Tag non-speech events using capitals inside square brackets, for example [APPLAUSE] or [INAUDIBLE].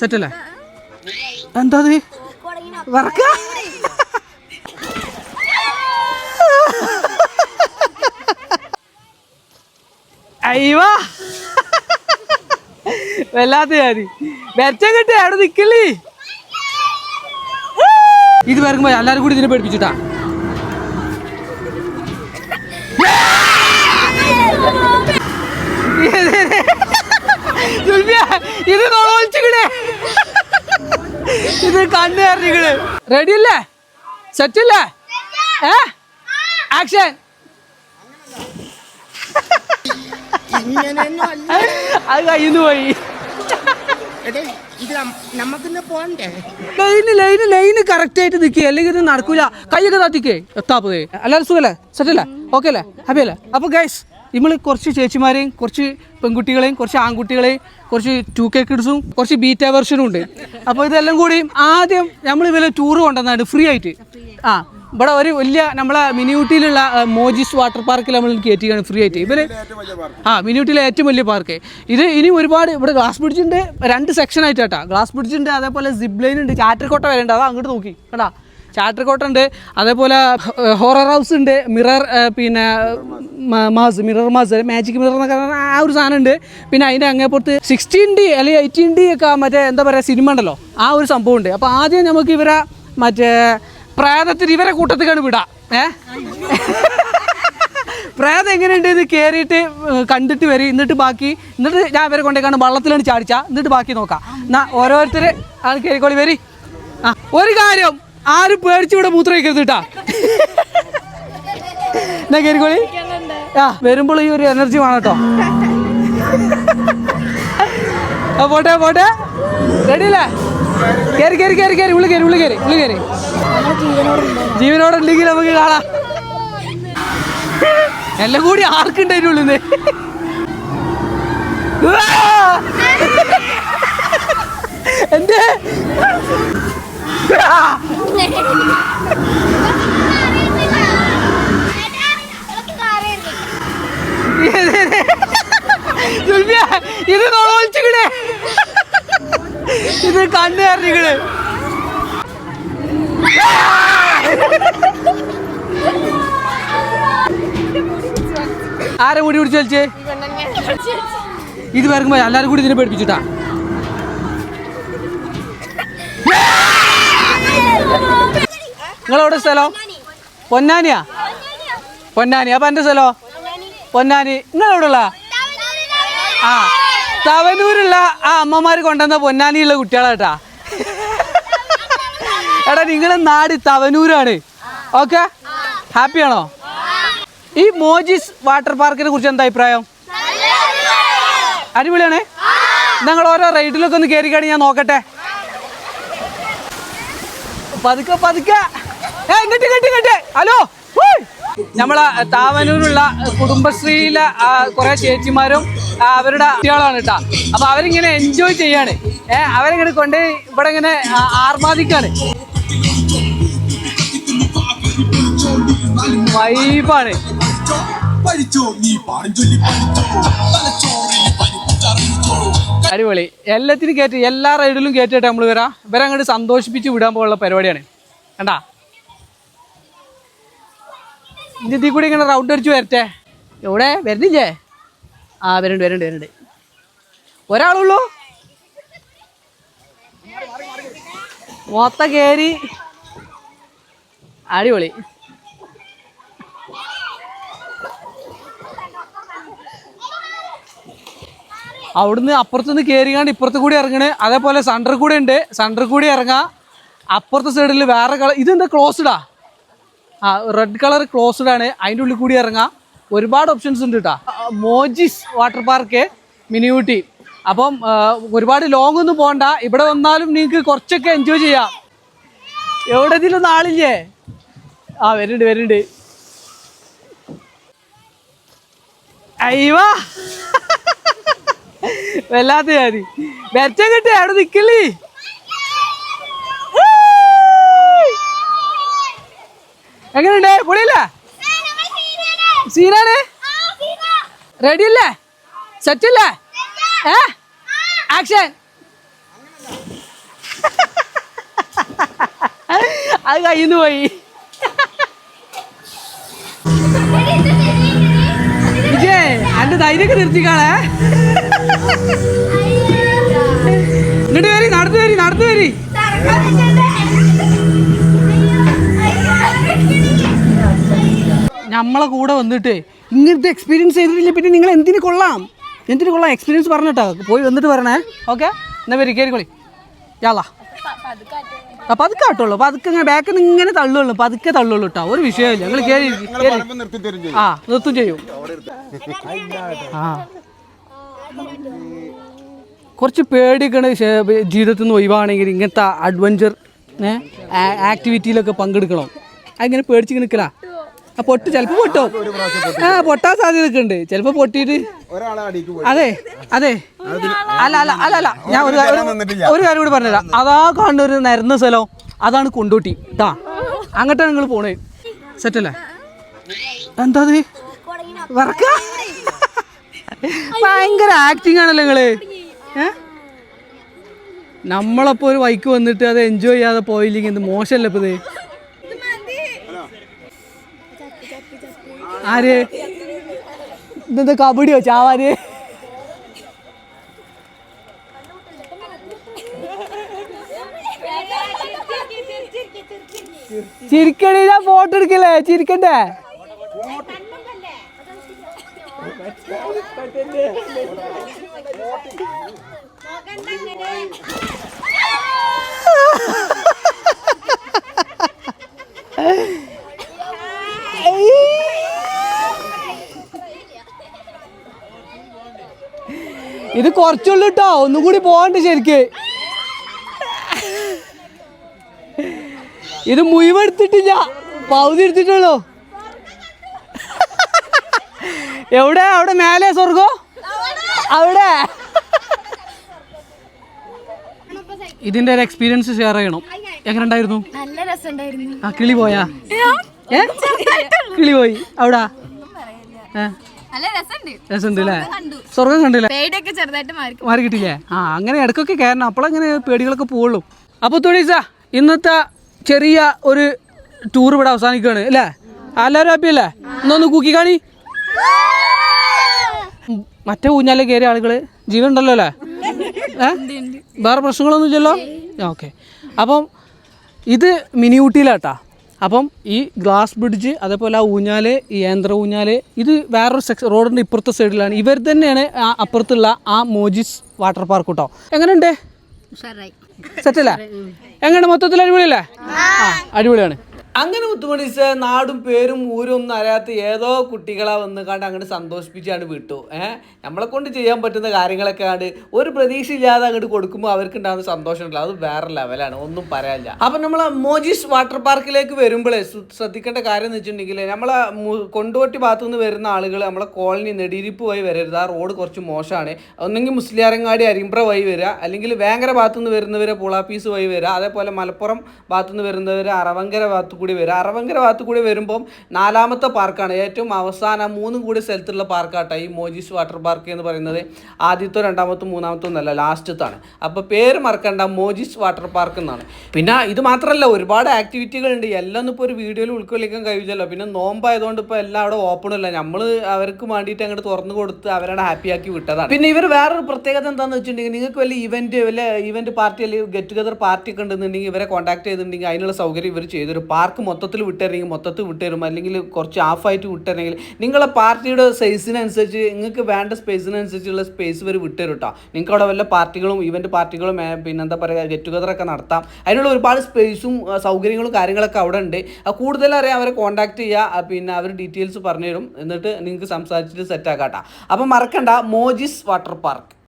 സെറ്റല്ലേ എന്താ വറക്ക അയ്യോ വല്ലാത്ത കാര്യം വെച്ച കിട്ടി അവിടെ നിക്കല്ലേ ഇത് വരക്കുമ്പോ എല്ലാരും കൂടി ഇതിനെ പേടിപ്പിച്ചിട്ടാ ഇത് നോളിച്ചിക്കണേ ഇത് കണ്ണു കയറിക്കണ് റെഡി അല്ലേ? സെറ്റ് അല്ലേ? ഏ? ആക്ഷൻ അത് കയ്യിന്ന് പോയി. എടേ ഇത് നമുക്കിന്ന് പോണ്ടേ? ലൈന് ലൈന് ലൈന് കറക്റ്റ് ആയിട്ട് നിൽക്കുക അല്ലെങ്കിൽ ഇത് നടക്കൂല. കൈയൊക്കെ താത്തിക്കേ. എത്താപ്പതേ എല്ലാവരും സുഖല്ലേ? സെറ്റല്ലേ ഓക്കെ അല്ലേ? ഹാപ്പി അല്ലേ? അപ്പോൾ ഗൈസ് നമ്മൾ കുറച്ച് ചേച്ചിമാരെയും കുറച്ച് പെൺകുട്ടികളെയും കുറച്ച് ആൺകുട്ടികളെയും കുറച്ച് ടു കെ കിഡ്സും കുറച്ച് ബീറ്റ വെർഷനും ഉണ്ട്. അപ്പോൾ ഇതെല്ലാം കൂടി ആദ്യം നമ്മൾ ഇവരെ ടൂർ കൊണ്ടുവന്നാണ് ഫ്രീ ആയിട്ട്. ആ ഇവിടെ ഒരു വലിയ നമ്മളെ മിനിയൂട്ടിയിലുള്ള മോജിസ് വാട്ടർ പാർക്കിൽ നമ്മൾ കയറ്റിയാണ് ഫ്രീ ആയിട്ട്. ഇവർ ആ മിനിയൂട്ടിയിലെ ഏറ്റവും വലിയ പാർക്ക് ഇത് ഇനി ഒരുപാട് ഇവിടെ ഗ്ലാസ് ബ്രിഡ്ജിന്റെ രണ്ട് സെക്ഷൻ ആയിട്ട് ഗ്ലാസ് ബ്രിഡ്ജ് ഉണ്ട് അതേപോലെ സിബ്ലൈൻ ഉണ്ട്. ചാറ്റർക്കോട്ട വരെ ഉണ്ട്. അതാ അങ്ങോട്ട് നോക്കി. കേട്ടാ ചാറ്റർകോട്ട ഉണ്ട്. അതേപോലെ ഹൊറർ ഹൗസ് ഉണ്ട്. മിറർ പിന്നെ maze mirror maze magic mirror എന്നൊക്കെ ആ ഒരു സാധനം ഉണ്ട്. പിന്നെ അതിന്റെ അങ്ങേപ്പുറത്ത് സിക്സ്റ്റീൻ ഡി അല്ലെങ്കിൽ എയ്റ്റീൻ ഡി ഒക്കെ മറ്റേ എന്താ പറയുക സിനിമ ഉണ്ടല്ലോ. ആ ഒരു സംഭവം ഉണ്ട്. അപ്പോൾ ആദ്യം നമുക്ക് ഇവരെ മറ്റേ പ്രേതത്തിൽ ഇവരെ കൂട്ടത്തിലാണ് വിടാം. ഏ? പ്രേതം എങ്ങനെയുണ്ട് ഇത് കയറിയിട്ട് കണ്ടിട്ട് വരും. എന്നിട്ട് ബാക്കി എന്നിട്ട് ഞാൻ ഇവരെ കൊണ്ടേക്കാണ് വള്ളത്തിലാണ് ചാടിച്ച. എന്നിട്ട് ബാക്കി നോക്കാം. എന്നാ ഓരോരുത്തർ ആൾ കയറിക്കോളി വരി. ആ ഒരു കാര്യം ആരും പേടിച്ചു ഇവിടെ മൂത്രം വയ്ക്കരുത് കേട്ടാ എന്നാ കയറിക്കോളി ആ വരുമ്പോൾ ഈ ഒരു എനർജി വേണം കേട്ടോ പോട്ടെ പോട്ടെ. റെഡി അല്ലേ? കയറി കയറി കയറി കയറി ഉള്ളു കയറി ഉള്ളു കയറി ഉള്ളു കയറി ജീവനോടെ ഉണ്ടെങ്കിൽ നമുക്ക് കാണാം. എല്ലാം കൂടി ആർക്കുണ്ടായിരുന്നുള്ളൂ എന്റെ സുൽഫിയ, ഇത് നോളിച്ചിക്കണേ ഇത് കണ്ണു ആരെ മുടി പിടിച്ച് വലിച്ചേ? ഇത് വരുമ്പോ എല്ലാരും കൂടി ഇതിനെ പേടിപ്പിച്ചിട്ടാ. നിങ്ങളെവിടെ സ്ഥലം? പൊന്നാനിയാ? പൊന്നാനി. അപ്പൊ എന്റെ സ്ഥലോ? പൊന്നാനി. നിങ്ങളെവിടെ ഉള്ള ആ തവനൂരുള്ള ആ അമ്മമാർ കൊണ്ടുവന്ന പൊന്നാനിയുള്ള കുട്ടികളാട്ടാ. എടാ നിങ്ങളെ നാട് തവനൂരാണ്. ഓക്കെ? ഹാപ്പിയാണോ? ഈ മോജിസ് വാട്ടർ പാർക്കിനെ കുറിച്ച് എന്താ അഭിപ്രായം? അടിപൊളിയാണ്. ഞങ്ങൾ ഓരോ റൈഡിലൊക്കെ ഒന്ന് കയറി ഞാൻ നോക്കട്ടെ. പതുക്കെ പതുക്കെ. ഹലോ. നമ്മളെ താവനൂരുള്ള കുടുംബശ്രീയിലെ കുറേ ചേച്ചിമാരും അവരുടെ കുട്ടികളാണ് കേട്ടോ. അപ്പൊ അവരിങ്ങനെ എൻജോയ് ചെയ്യാണ്. ഏഹ് അവരിങ്ങനെ കൊണ്ട് ഇവിടെ ഇങ്ങനെ ആർമാദിക്കാണ്. വൈബാണ്. അടിപൊളി. എല്ലാത്തിനും കയറ്റി എല്ലാ റൈഡിലും കയറ്റിയിട്ട് നമ്മൾ വരാം. ഇവരെ അങ്ങോട്ട് സന്തോഷിപ്പിച്ച് വിടാൻ പോലുള്ള പരിപാടിയാണ്. കണ്ടാ? ഇതിൽ കൂടി ഇങ്ങനെ റൗണ്ട് അടിച്ച് വരട്ടെ? എവിടെ? വരുന്നില്ലേ? ആ വരുന്നുണ്ട് വരുന്നുണ്ട് വരുന്നുണ്ട്. ഒരാളുള്ളൂ? മൊത്ത കയറി അടിപൊളി. അവിടുന്ന് അപ്പുറത്തുനിന്ന് കയറിയാണ്ട് ഇപ്പുറത്ത് കൂടി ഇറങ്ങണ്. അതേപോലെ സണ്ടർ കൂടെ ഉണ്ട്. സണ്ടർ കൂടി ഇറങ്ങാം. അപ്പുറത്തെ സൈഡിൽ വേറെ കളർ ഇതെന്താ ക്ലോസ്ഡാ റെഡ് കളർ ക്ലോസ്ഡ് ആണ്. അതിന്റെ ഉള്ളിൽ കൂടി ഇറങ്ങാം. ഒരുപാട് ഓപ്ഷൻസ് ഉണ്ട് കേട്ടോ മോജിസ് വാട്ടർ പാർക്ക് മിനിയൂട്ടി അപ്പം ഒരുപാട് ലോങ് ഒന്നും പോകണ്ട ഇവിടെ വന്നാലും നിങ്ങൾക്ക് കുറച്ചൊക്കെ എൻജോയ് ചെയ്യാം. എവിടെ ഇതിലൊന്നും ആളില്ലേ? ആ വരുന്നുണ്ട് വരുന്നുണ്ട്. അയ്യോ. വല്ലാത്ത കാര്യം. വെച്ചം കിട്ടിയ അവിടെ നിക്കല്ലേ? എങ്ങനെയുണ്ട്? പൊളിയല്ലേ? സീനാണ്? റെഡി അല്ലേ സെറ്റ് അല്ലേ ഏ? ആക്ഷൻ. അത് കയ്യിന്ന് പോയി. വിജയ് അന്റെ ധൈര്യമൊക്കെ നിർത്തിക്കാളേ. ഇങ്ങോട്ട് വരി നടന്നു വരി നടന്നു വരി. നമ്മളെ കൂടെ വന്നിട്ട് ഇങ്ങനത്തെ എക്സ്പീരിയൻസ് ചെയ്തിട്ടില്ല പിന്നെ നിങ്ങൾ എന്തിനു കൊള്ളാം? എന്തിനു കൊള്ളാം? എക്സ്പീരിയൻസ് പറഞ്ഞിട്ടോ. പോയി വന്നിട്ട് പറയണേ. ഓക്കെ എന്നാ വരി കയറിക്കോളി യാളാ. ആ പതുക്കെ ആട്ടുള്ളൂ പതുക്കെ ഇങ്ങനെ ബാക്കിൽ നിന്ന് ഇങ്ങനെ തള്ളുള്ളൂ. പതുക്കെ തള്ളുള്ളൂ കേട്ടോ ഒരു വിഷയമില്ല. ഞങ്ങൾ കയറി കയറി ആ നിർത്തും ചെയ്യും. ആ. കുറച്ച് പേടിക്കണ ജീവിതത്തിൽ നിന്ന് ഒഴിവാണെങ്കിൽ ഇങ്ങനത്തെ അഡ്വഞ്ചർ ആക്ടിവിറ്റിയിലൊക്കെ പങ്കെടുക്കണം. അങ്ങനെ പേടിച്ച് നിൽക്കലാ. ആ പൊട്ട് ചിലപ്പോൾ പൊട്ടോ. ആ പൊട്ടാൻ സാധ്യത ഉണ്ട് ചിലപ്പോൾ പൊട്ടിയിട്ട് അതെ അതെ. അല്ല അല്ല അല്ല അല്ല. ഞാൻ ഒരു കാര്യം- ഒരു- കാര്യം കൂടി പറഞ്ഞുതരാം. അതാ കാണുന്ന ഒരു നിരന്ന സ്ഥലം. അതാണ് കൊണ്ടോട്ടി. ട്ടാ അങ്ങോട്ടാണ് നിങ്ങൾ പോണേ. സെറ്റല്ലേ? എന്താ അത്? വറക്ക? ഭയങ്കര ആക്ടിങ് ആണല്ലോ നിങ്ങൾ. നമ്മളപ്പോ ഒരു വൈക്ക് വന്നിട്ട് അത് എൻജോയ് ചെയ്യാതെ പോയില്ലെങ്കിൽ എന്ത് മോശമല്ലേ ഇപ്പൊ ഇത്? ആര്? ഇതെന്താ കബഡിയോ? ചാവാര് ചിരിക്കണേ ഞാൻ ഫോട്ടോ എടുക്കല്ലേ? ചിരിക്കണ്ടേ? [LAUGHS] [LAUGHS] ഇത് കുറച്ചുള്ളൂ കേട്ടോ ഒന്നും കൂടി പോകണ്ട ശരിക്ക്. ഇത് മുഴുവൻ എടുത്തിട്ടില്ല പൗതി എടുത്തിട്ടുള്ളൂ. എവിടെ? അവിടെ മേലെ സ്വർഗോ അവിടെ. ഇതിന്റെ ഒരു എക്സ്പീരിയൻസ് ഷെയർ ചെയ്യണം. എങ്ങനെ ഉണ്ടായിരുന്നു നല്ല രസമുണ്ടായിരുന്നു. ആ കിളി പോയാ? ഏ? കിളി പോയി. അവിടാ? ഏ? രസമുണ്ട് രസമുണ്ട് അല്ലേ സ്വർഗം കണ്ടില്ലേ? പേടിയൊക്കെ ചെറുതായിട്ട് മാറി കിട്ടില്ലേ ആ അങ്ങനെ ഇടക്കൊക്കെ കയറണം. അപ്പോഴങ്ങനെ പേടികളൊക്കെ പോവുള്ളൂ. അപ്പോൾ തൊടീസ ഇന്നത്തെ ചെറിയ ഒരു ടൂർ ഇവിടെ അവസാനിക്കുകയാണ് അല്ലേ എല്ലാവരും ഹാപ്പി അല്ലേ? ഇന്നൊന്ന് കൂക്കി കാണി. മറ്റേ ഊഞ്ഞാലേ കയറിയ ആളുകൾ ജീവൻ ഉണ്ടല്ലോ അല്ലേ വേറെ പ്രശ്നങ്ങളൊന്നും ഇല്ലല്ലോ ഓക്കെ. അപ്പം ഇത് മിനി ഊട്ടിയിലാട്ടാ. അപ്പം ഈ ഗ്ലാസ് ബ്രിഡ്ജ് അതേപോലെ ആ ഊഞ്ഞാൽ ഈ യന്ത്ര ഊഞ്ഞാൽ ഇത് വേറൊരു സെക്ഷൻ റോഡിന്റെ ഇപ്പുറത്തെ സൈഡിലാണ് ഇവർ തന്നെയാണ് ആ അപ്പുറത്തുള്ള ആ മോജിസ് വാട്ടർ പാർക്ക് കേട്ടോ എങ്ങനെയുണ്ട്? സെറ്റല്ലേ എങ്ങനെ മൊത്തത്തിൽ അടിപൊളിയല്ലേ? ആ അടിപൊളിയാണ്. അങ്ങനെ മുത്തുമണീസ് നാടും പേരും ഊരും ഒന്നും അറിയാത്ത ഏതോ കുട്ടികളെ വന്ന് കണ്ട് അങ്ങോട്ട് സന്തോഷിപ്പിച്ചാണ് വിട്ടു. ഏഹ് നമ്മളെ കൊണ്ട് ചെയ്യാൻ പറ്റുന്ന കാര്യങ്ങളൊക്കെ കണ്ട് ഒരു പ്രതീക്ഷ ഇല്ലാതെ അങ്ങോട്ട് കൊടുക്കുമ്പോൾ അവർക്ക് ഉണ്ടാകുന്ന സന്തോഷമുണ്ടല്ലോ അത് വേറെ ലെവലാണ്. ഒന്നും പറയാനില്ല. അപ്പം നമ്മൾ മോജിസ് വാട്ടർ പാർക്കിലേക്ക് വരുമ്പോഴേ ശ്രദ്ധിക്കേണ്ട കാര്യം എന്ന് വെച്ചിട്ടുണ്ടെങ്കിൽ നമ്മളെ കൊണ്ടോട്ടി ഭാഗത്തു നിന്ന് വരുന്ന ആളുകൾ നമ്മളെ കോളനി നെടിയിരിപ്പ് വഴി വരരുത്. ആ റോഡ് കുറച്ച് മോശമാണ് ഒന്നെങ്കിൽ മുസ്ലിയാരങ്ങാടി അരിമ്പ്ര വഴി വരിക അല്ലെങ്കിൽ വേങ്ങര ഭാഗത്തു നിന്ന് വരുന്നവരെ പുളാപ്പീസ് വഴി വരിക അതേപോലെ മലപ്പുറം ഭാഗത്തു നിന്ന് വരുന്നവർ അറവങ്കര ഭാഗത്തു കൂടി വരും. അറവങ്കര ഭാഗത്തു കൂടി വരുമ്പം നാലാമത്തെ പാർക്കാണ്. ഏറ്റവും അവസാനം മൂന്നും കൂടി സ്ഥലത്തുള്ള പാർക്കാട്ടോ ഈ മോജീസ് വാട്ടർ പാർക്ക് എന്ന് പറയുന്നത്. ആദ്യത്തോ രണ്ടാമത്തോ മൂന്നാമത്തോ ഒന്നല്ല ലാസ്റ്റത്താണ്. അപ്പോൾ പേര് മറക്കണ്ട മോജീസ് വാട്ടർ പാർക്ക് എന്നാണ്. പിന്നെ ഇത് മാത്രമല്ല ഒരുപാട് ആക്ടിവിറ്റികളുണ്ട്. എല്ലാം ഇപ്പോൾ ഒരു വീഡിയോയിൽ ഉൾക്കൊള്ളിക്കാൻ കഴിയില്ലല്ലോ. പിന്നെ നോമ്പായതുകൊണ്ട് ഇപ്പോൾ എല്ലാം അവിടെ ഓപ്പൺ അല്ല. നമ്മൾ അവർക്ക് വേണ്ടിയിട്ട് അങ്ങോട്ട് തുറന്നു കൊടുത്ത് അവരുടെ ഹാപ്പി ആക്കി വിട്ടതാണ്. പിന്നെ ഇവർ വേറൊരു പ്രത്യേകത എന്താണെന്ന് വെച്ചിട്ടുണ്ടെങ്കിൽ നിങ്ങൾക്ക് വലിയ ഇവന്റ് വല്ല ഇവന്റ് പാർട്ടി അല്ലെങ്കിൽ ഗെറ്റ് ടുഗദർ പാർട്ടി ഒക്കെ ഉണ്ടെന്നുണ്ടെങ്കിൽ ഇവരെ കോൺടാക്ട് ചെയ്തിട്ടുണ്ടെങ്കിൽ അതിനുള്ള സൗകര്യം ഇവർ ചെയ്തൊരു പാർക്ക് മൊത്തത്തിൽ വിട്ടുതരെങ്കിൽ മൊത്തത്തിൽ വിട്ടുതരും അല്ലെങ്കിൽ കുറച്ച് ഹാഫായിട്ട് വിട്ടുതരെങ്കിൽ നിങ്ങളെ പാർട്ടിയുടെ സൈസിനനുസരിച്ച് നിങ്ങൾക്ക് വേണ്ട സ്പേസിനനുസരിച്ചുള്ള സ്പേസ് ഇവർ വിട്ടുതരും കേട്ടോ നിങ്ങൾക്ക് അവിടെ വല്ല പാർട്ടികളും ഇവന്റ് പാർട്ടികളും പിന്നെന്താ പറയുക ഗെറ്റ് ഒക്കെ നടത്താം. അതിനുള്ള ഒരുപാട് സ്പേസും സൗകര്യങ്ങളും കാര്യങ്ങളൊക്കെ അവിടെ ഉണ്ട്. കൂടുതൽ അറിയാം അവരെ കോൺടാക്ട് ചെയ്യുക പിന്നെ അവർ ഡീറ്റെയിൽസ് പറഞ്ഞു തരും എന്നിട്ട് നിങ്ങൾക്ക് സംസാരിച്ചിട്ട് സെറ്റ് ആക്കാട്ടോ. അപ്പം മറക്കണ്ട മോജിസ് വാട്ടർ പാർക്ക്.